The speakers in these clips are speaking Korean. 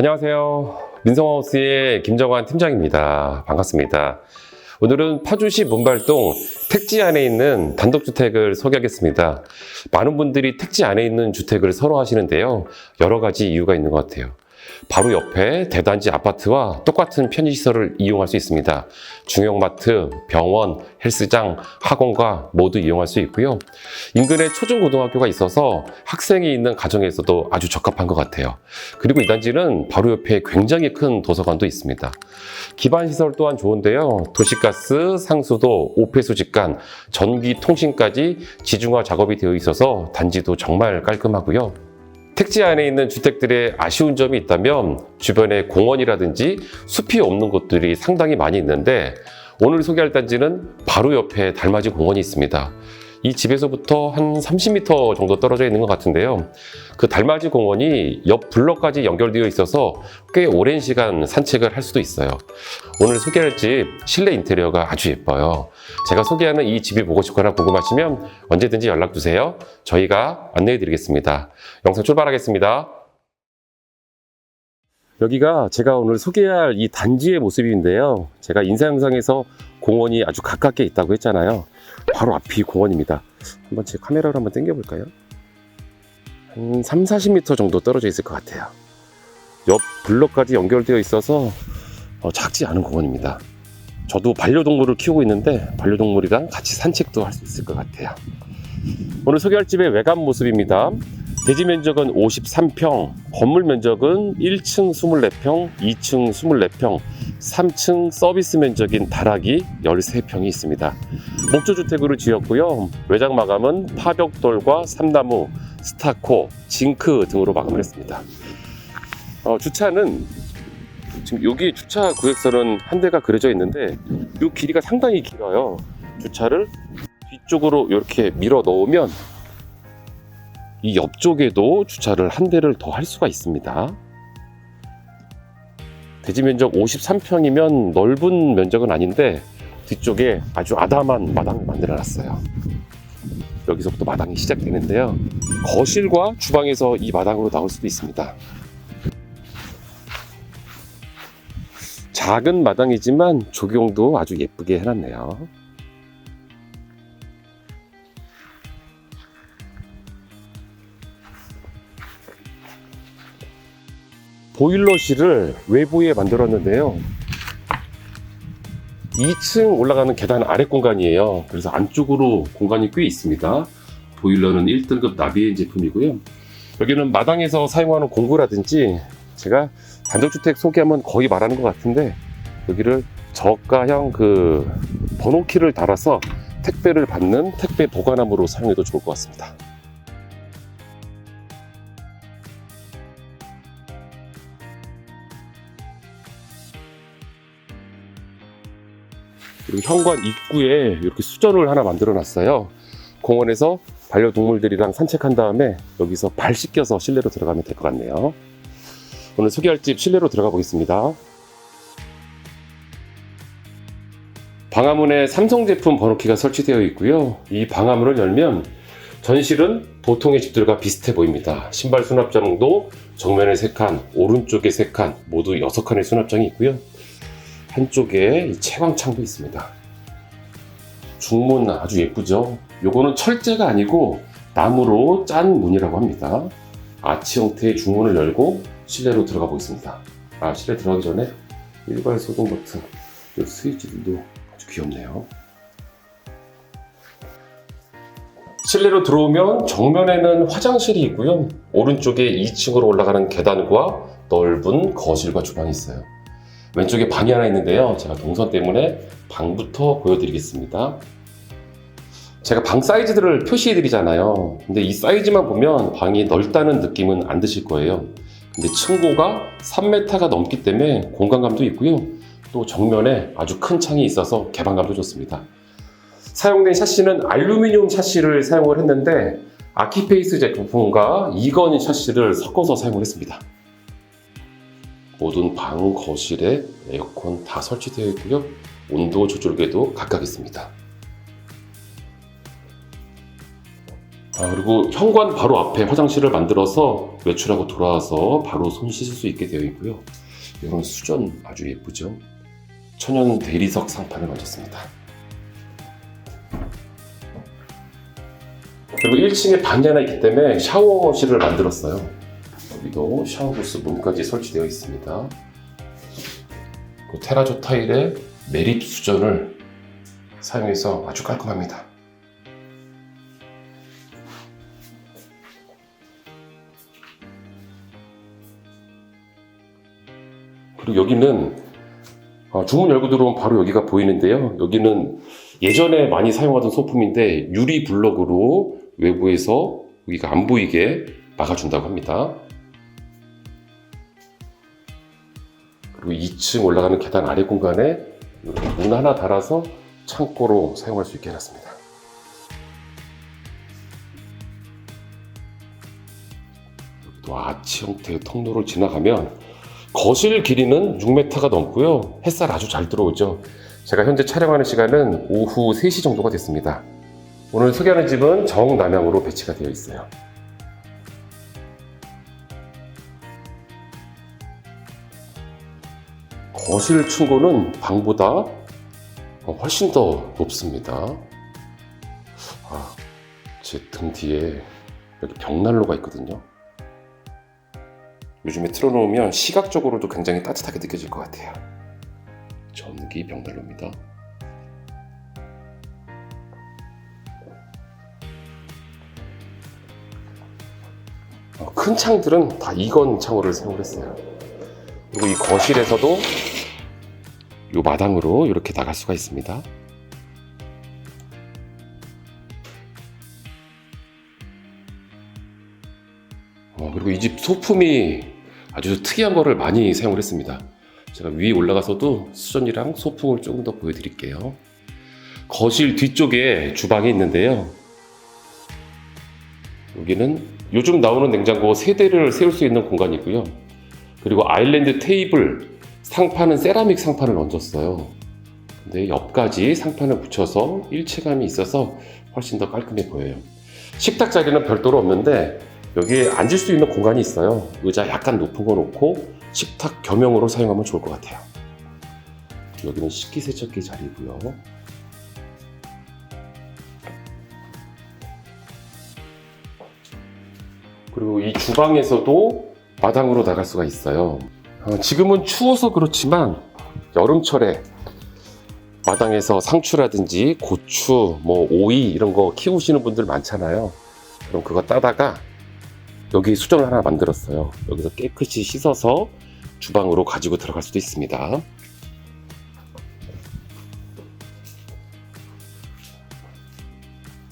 안녕하세요. 민성하우스의 김정환 팀장입니다. 반갑습니다. 오늘은 파주시 문발동 택지 안에 있는 단독주택을 소개하겠습니다. 많은 분들이 택지 안에 있는 주택을 선호하시는데요. 여러 가지 이유가 있는 것 같아요. 바로 옆에 대단지 아파트와 똑같은 편의시설을 이용할 수 있습니다. 중형마트, 병원, 헬스장, 학원과 모두 이용할 수 있고요. 인근에 초중고등학교가 있어서 학생이 있는 가정에서도 아주 적합한 것 같아요. 그리고 이 단지는 바로 옆에 굉장히 큰 도서관도 있습니다. 기반 시설 또한 좋은데요. 도시가스, 상수도, 오폐수 직관, 전기 통신까지 지중화 작업이 되어 있어서 단지도 정말 깔끔하고요. 택지 안에 있는 주택들의 아쉬운 점이 있다면 주변에 공원이라든지 숲이 없는 곳들이 상당히 많이 있는데 오늘 소개할 단지는 바로 옆에 달맞이 공원이 있습니다. 이 집에서부터 한 30m 정도 떨어져 있는 것 같은데요. 그 달맞이 공원이 옆 블럭까지 연결되어 있어서 꽤 오랜 시간 산책을 할 수도 있어요. 오늘 소개할 집 실내 인테리어가 아주 예뻐요. 제가 소개하는 이 집이 보고 싶거나 궁금하시면 언제든지 연락 주세요. 저희가 안내해 드리겠습니다. 영상 출발하겠습니다. 여기가 제가 오늘 소개할 이 단지의 모습인데요. 제가 인사 영상에서 공원이 아주 가깝게 있다고 했잖아요. 바로 앞이 공원입니다. 한번 제 카메라로 한번 당겨볼까요? 한 3, 40m 정도 떨어져 있을 것 같아요. 옆 블럭까지 연결되어 있어서 어, 작지 않은 공원입니다. 저도 반려동물을 키우고 있는데 반려동물이랑 같이 산책도 할 수 있을 것 같아요. 오늘 소개할 집의 외관 모습입니다. 대지 면적은 53평, 건물 면적은 1층 24평, 2층 24평, 3층 서비스 면적인 다락이 13평이 있습니다. 목조주택으로 지었고요. 외장 마감은 파벽돌과 삼나무, 스타코, 징크 등으로 마감을 했습니다. 어, 주차는 지금 여기 주차 구역선은 한 대가 그려져 있는데 이 길이가 상당히 길어요. 주차를 뒤쪽으로 이렇게 밀어 넣으면 이 옆쪽에도 주차를 한 대를 더 할 수가 있습니다. 대지 면적 53평이면 넓은 면적은 아닌데 뒤쪽에 아주 아담한 마당을 만들어 놨어요. 여기서부터 마당이 시작되는데요. 거실과 주방에서 이 마당으로 나올 수도 있습니다. 작은 마당이지만 조경도 아주 예쁘게 해놨네요. 보일러실을 외부에 만들었는데요. 2층 올라가는 계단 아래 공간이에요. 그래서 안쪽으로 공간이 꽤 있습니다. 보일러는 1등급 나비엔 제품이고요. 여기는 마당에서 사용하는 공구라든지 제가 단독주택 소개하면 거의 말하는 것 같은데 여기를 저가형 그 번호키를 달아서 택배를 받는 택배 보관함으로 사용해도 좋을 것 같습니다. 그리고 현관 입구에 이렇게 수전을 하나 만들어 놨어요. 공원에서 반려동물들이랑 산책한 다음에 여기서 발 씻겨서 실내로 들어가면 될 것 같네요. 오늘 소개할 집 실내로 들어가 보겠습니다. 방화문에 삼성 제품 번호키가 설치되어 있고요. 이 방화문을 열면 전실은 보통의 집들과 비슷해 보입니다. 신발 수납장도 정면에 3칸, 오른쪽에 3칸, 모두 6칸의 수납장이 있고요. 한쪽에 이 채광창도 있습니다. 중문 아주 예쁘죠? 요거는 철제가 아니고 나무로 짠 문이라고 합니다. 아치 형태의 중문을 열고 실내로 들어가 보겠습니다. 아, 실내 들어가기 전에 일괄 소동 버튼, 이 스위치들도 아주 귀엽네요. 실내로 들어오면 정면에는 화장실이 있고요. 오른쪽에 2층으로 올라가는 계단과 넓은 거실과 주방이 있어요. 왼쪽에 방이 하나 있는데요. 제가 동선 때문에 방부터 보여드리겠습니다. 제가 방 사이즈들을 표시해 드리잖아요. 근데 이 사이즈만 보면 방이 넓다는 느낌은 안 드실 거예요. 근데 층고가 3m가 넘기 때문에 공간감도 있고요. 또 정면에 아주 큰 창이 있어서 개방감도 좋습니다. 사용된 샤시는 알루미늄 샤시를 사용을 했는데 아키페이스 제품과 이건 샤시를 섞어서 사용을 했습니다. 모든 방, 거실에 에어컨 다 설치되어 있고요. 온도 조절계도 각각 있습니다. 아, 그리고 현관 바로 앞에 화장실을 만들어서 외출하고 돌아와서 바로 손 씻을 수 있게 되어 있고요. 이런 수전 아주 예쁘죠? 천연 대리석 상판을 얹었습니다. 그리고 1층에 방이 하나 있기 때문에 샤워실을 만들었어요. 여기도 샤워부스 문까지 설치되어 있습니다. 그 테라조 타일에 매립 수전을 사용해서 아주 깔끔합니다. 그리고 여기는 어, 주문 열고 들어오면 바로 여기가 보이는데요. 여기는 예전에 많이 사용하던 소품인데 유리 블럭으로 외부에서 여기가 안 보이게 막아준다고 합니다. 그리고 2층 올라가는 계단 아래 공간에 문 하나 달아서 창고로 사용할 수 있게 해놨습니다. 여기도 아치 형태의 통로를 지나가면 거실 길이는 6m가 넘고요. 햇살 아주 잘 들어오죠. 제가 현재 촬영하는 시간은 오후 3시 정도가 됐습니다. 오늘 소개하는 집은 정남향으로 배치가 되어 있어요. 거실 층고는 방보다 훨씬 더 높습니다. 아, 제 등 뒤에 여기 벽난로가 있거든요. 요즘에 틀어놓으면 시각적으로도 굉장히 따뜻하게 느껴질 것 같아요. 전기 벽난로입니다. 어, 큰 창들은 다 이건 창호를 사용했어요. 그리고 이 거실에서도 이 마당으로 이렇게 나갈 수가 있습니다. 어, 그리고 이 집 소품이 아주 특이한 거를 많이 사용을 했습니다. 제가 위에 올라가서도 수전이랑 소품을 조금 더 보여드릴게요. 거실 뒤쪽에 주방이 있는데요. 여기는 요즘 나오는 냉장고 세대를 세울 수 있는 공간이고요. 그리고 아일랜드 테이블, 상판은 세라믹 상판을 얹었어요. 근데 옆까지 상판을 붙여서 일체감이 있어서 훨씬 더 깔끔해 보여요. 식탁 자리는 별도로 없는데 여기에 앉을 수 있는 공간이 있어요. 의자 약간 높은 거 놓고 식탁 겸용으로 사용하면 좋을 것 같아요. 여기는 식기세척기 자리고요. 그리고 이 주방에서도 마당으로 나갈 수가 있어요. 어, 지금은 추워서 그렇지만 여름철에 마당에서 상추라든지 고추, 뭐 오이 이런 거 키우시는 분들 많잖아요. 그럼 그거 따다가 여기 수정을 하나 만들었어요. 여기서 깨끗이 씻어서 주방으로 가지고 들어갈 수도 있습니다.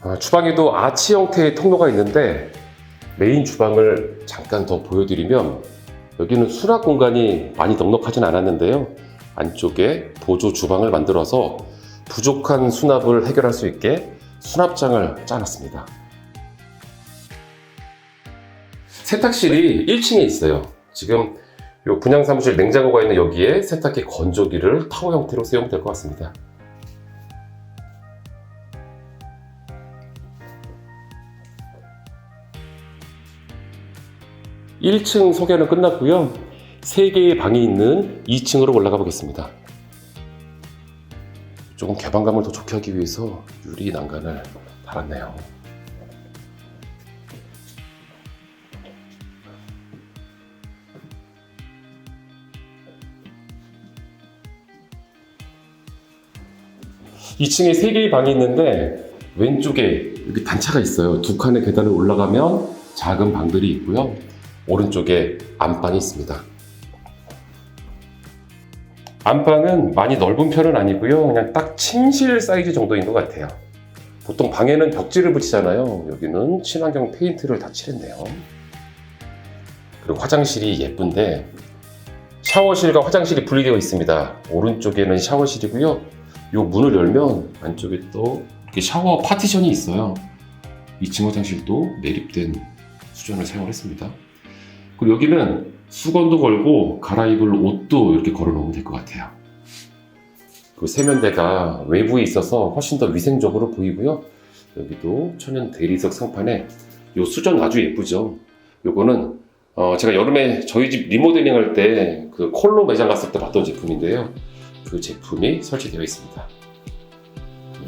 아, 주방에도 아치 형태의 통로가 있는데 메인 주방을 잠깐 더 보여드리면 여기는 수납 공간이 많이 넉넉하진 않았는데요. 안쪽에 보조 주방을 만들어서 부족한 수납을 해결할 수 있게 수납장을 짜놨습니다. 세탁실이 1층에 있어요. 지금 요 분양 사무실 냉장고가 있는 여기에 세탁기 건조기를 타워 형태로 세우면 될 것 같습니다. (1층) 소개는 끝났고요. (3 개의 방이 있는 (2층으로) 올라가 보겠습니다. 조금 개방감을 더 좋게 하기 위해서 유리 난간을 달았네요. (2층에) (3 개의 방이 있는데) 왼쪽에 여기 단차가 있어요. 두 칸의 계단을 올라가면 작은 방들이 있고요 오른쪽에 안방이 있습니다. 안방은 많이 넓은 편은 아니고요. 그냥 딱 침실 사이즈 정도인 것 같아요. 보통 방에는 벽지를 붙이잖아요. 여기는 친환경 페인트를 다 칠했네요. 그리고 화장실이 예쁜데 샤워실과 화장실이 분리되어 있습니다. 오른쪽에는 샤워실이고요. 이 문을 열면 안쪽에 또 이렇게 샤워 파티션이 있어요. 2층 화장실도 매립된 수전을 사용했습니다. 그리고 여기는 수건도 걸고 갈아입을 옷도 이렇게 걸어 놓으면 될 것 같아요. 그 세면대가 외부에 있어서 훨씬 더 위생적으로 보이고요. 여기도 천연 대리석 상판에 요 수전 아주 예쁘죠. 요거는 어, 제가 여름에 저희 집 리모델링 할 때 그 콜로 매장 갔을 때 봤던 제품인데요. 그 제품이 설치되어 있습니다.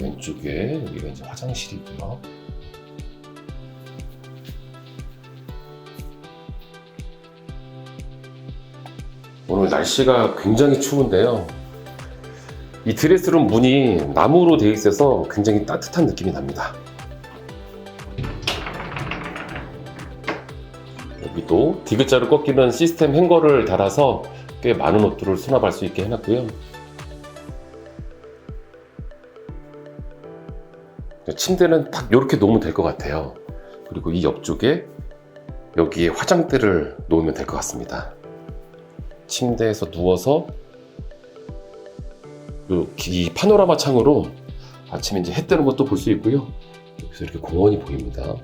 왼쪽에 여기가 이제 화장실이고요. 오늘 날씨가 굉장히 추운데요. 이 드레스룸 문이 나무로 되어 있어서 굉장히 따뜻한 느낌이 납니다. 여기도 디귿자로 꺾이는 시스템 행거를 달아서 꽤 많은 옷들을 수납할 수 있게 해놨고요. 침대는 딱 이렇게 놓으면 될 것 같아요. 그리고 이 옆쪽에 여기에 화장대를 놓으면 될 것 같습니다. 침대에서 누워서 요- 이 파노라마 창으로 아침에 이제 해 뜨는 것도 볼 수 있고요. 여기서 이렇게 공원이 보입니다.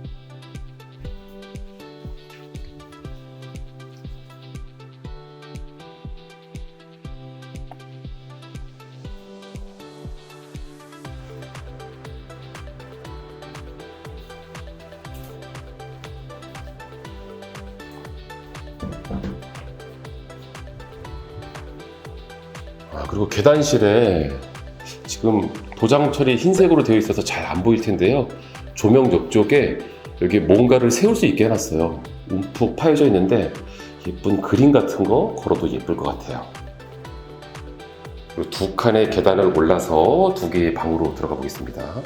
계단실에 지금 도장 처리 흰색으로 되어 있어서 잘 안 보일 텐데요. 조명 옆쪽에 여기 뭔가를 세울 수 있게 해놨어요. 움푹 파여져 있는데 예쁜 그림 같은 거 걸어도 예쁠 것 같아요. 그리고 두 칸의 계단을 올라서 두 개의 방으로 들어가 보겠습니다.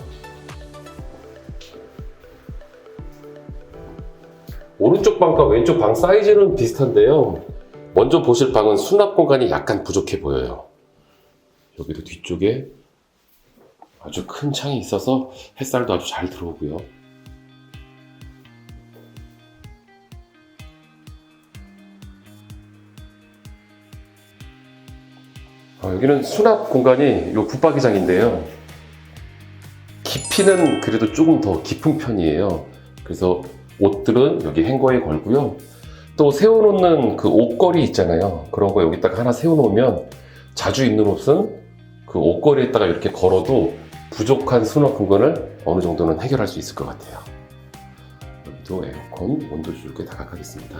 오른쪽 방과 왼쪽 방 사이즈는 비슷한데요. 먼저 보실 방은 수납 공간이 약간 부족해 보여요. 여기도 뒤쪽에 아주 큰 창이 있어서 햇살도 아주 잘 들어오고요. 어, 여기는 수납 공간이 요 붙박이장인데요. 깊이는 그래도 조금 더 깊은 편이에요. 그래서 옷들은 여기 행거에 걸고요. 또 세워놓는 그 옷걸이 있잖아요. 그런 거 여기다가 하나 세워놓으면 자주 입는 옷은 그 옷걸이에다가 이렇게 걸어도 부족한 수납 공간을 어느 정도는 해결할 수 있을 것 같아요. 여기도 에어컨 온도 조절기 다각하겠습니다.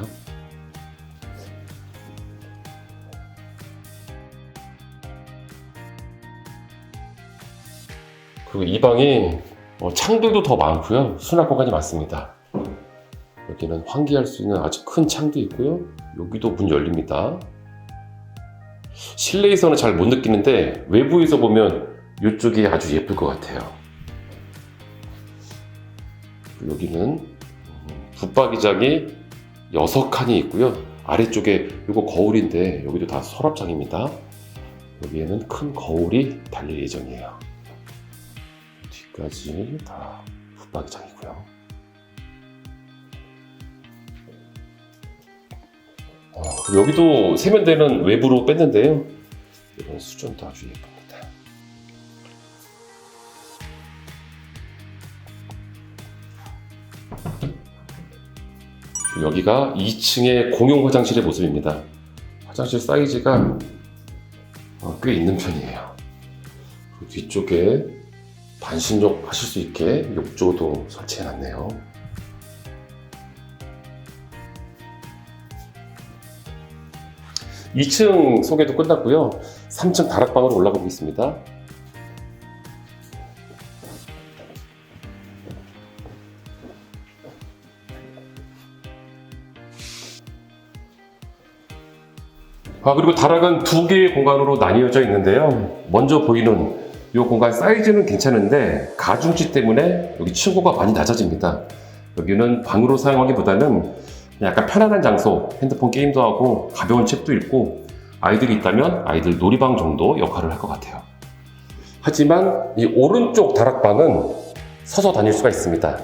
그리고 이 방이 어, 창들도 더 많고요. 수납 공간이 많습니다. 여기는 환기할 수 있는 아주 큰 창도 있고요. 여기도 문 열립니다. 실내에서는 잘 못 느끼는데 외부에서 보면 이쪽이 아주 예쁠 것 같아요. 여기는 음, 붙박이장이 6칸이 있고요. 아래쪽에 이거 거울인데 여기도 다 서랍장입니다. 여기에는 큰 거울이 달릴 예정이에요. 뒤까지 다 붙박이장이고요. 어, 그리고 여기도 세면대는 외부로 뺐는데요. 이런 수전도 아주 예쁩니다. 여기가 2층의 공용 화장실의 모습입니다. 화장실 사이즈가 어, 꽤 있는 편이에요. 그리고 뒤쪽에 반신욕 하실 수 있게 욕조도 설치해 놨네요. 2층 소개도 끝났고요. 3층 다락방으로 올라가 보겠습니다. 아, 그리고 다락은 두 개의 공간으로 나뉘어져 있는데요. 먼저 보이는 이 공간 사이즈는 괜찮은데 가중치 때문에 여기 층고가 많이 낮아집니다. 여기는 방으로 사용하기보다는 약간 편안한 장소, 핸드폰 게임도 하고 가벼운 책도 읽고 아이들이 있다면 아이들 놀이방 정도 역할을 할 것 같아요. 하지만 이 오른쪽 다락방은 서서 다닐 수가 있습니다.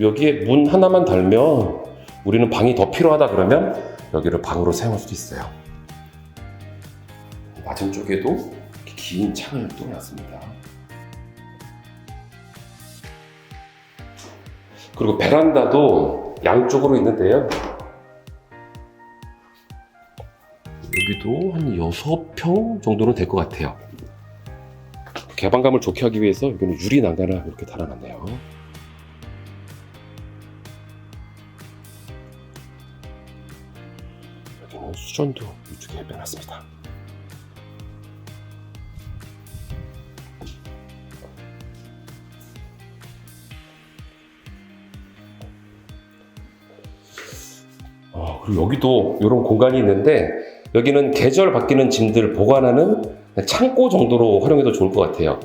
여기에 문 하나만 달면 우리는 방이 더 필요하다 그러면 여기를 방으로 사용할 수도 있어요. 맞은 쪽에도 긴 창을 또 놨습니다. 그리고 베란다도 양쪽으로 있는데요. 여기도 한 6평 정도는 될 것 같아요. 개방감을 좋게 하기 위해서 여기는 유리 난간을 이렇게 달아놨네요. 여기는 수전도 이쪽에 빼놨습니다. 여기도 이런 공간이 있는데 여기는 계절 바뀌는 짐들 보관하는 창고 정도로 활용해도 좋을 것 같아요.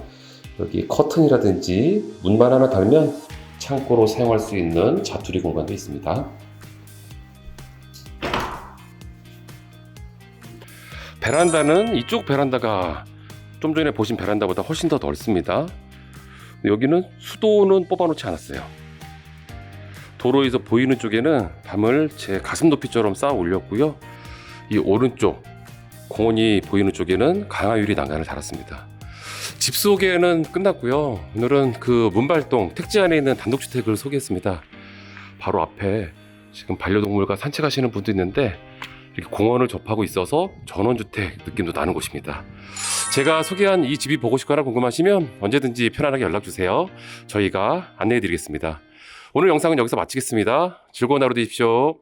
여기 커튼이라든지 문만 하나 달면 창고로 사용할 수 있는 자투리 공간도 있습니다. 베란다는 이쪽 베란다가 좀 전에 보신 베란다보다 훨씬 더 넓습니다. 여기는 수도는 뽑아놓지 않았어요. 도로에서 보이는 쪽에는 밤을 제 가슴 높이처럼 쌓아 올렸고요. 이 오른쪽 공원이 보이는 쪽에는 강화유리 난간을 달았습니다. 집 소개는 끝났고요. 오늘은 그 문발동 택지 안에 있는 단독주택을 소개했습니다. 바로 앞에 지금 반려동물과 산책하시는 분도 있는데 이렇게 공원을 접하고 있어서 전원주택 느낌도 나는 곳입니다. 제가 소개한 이 집이 보고 싶거나 궁금하시면 언제든지 편안하게 연락 주세요. 저희가 안내해 드리겠습니다. 오늘 영상은 여기서 마치겠습니다. 즐거운 하루 되십시오.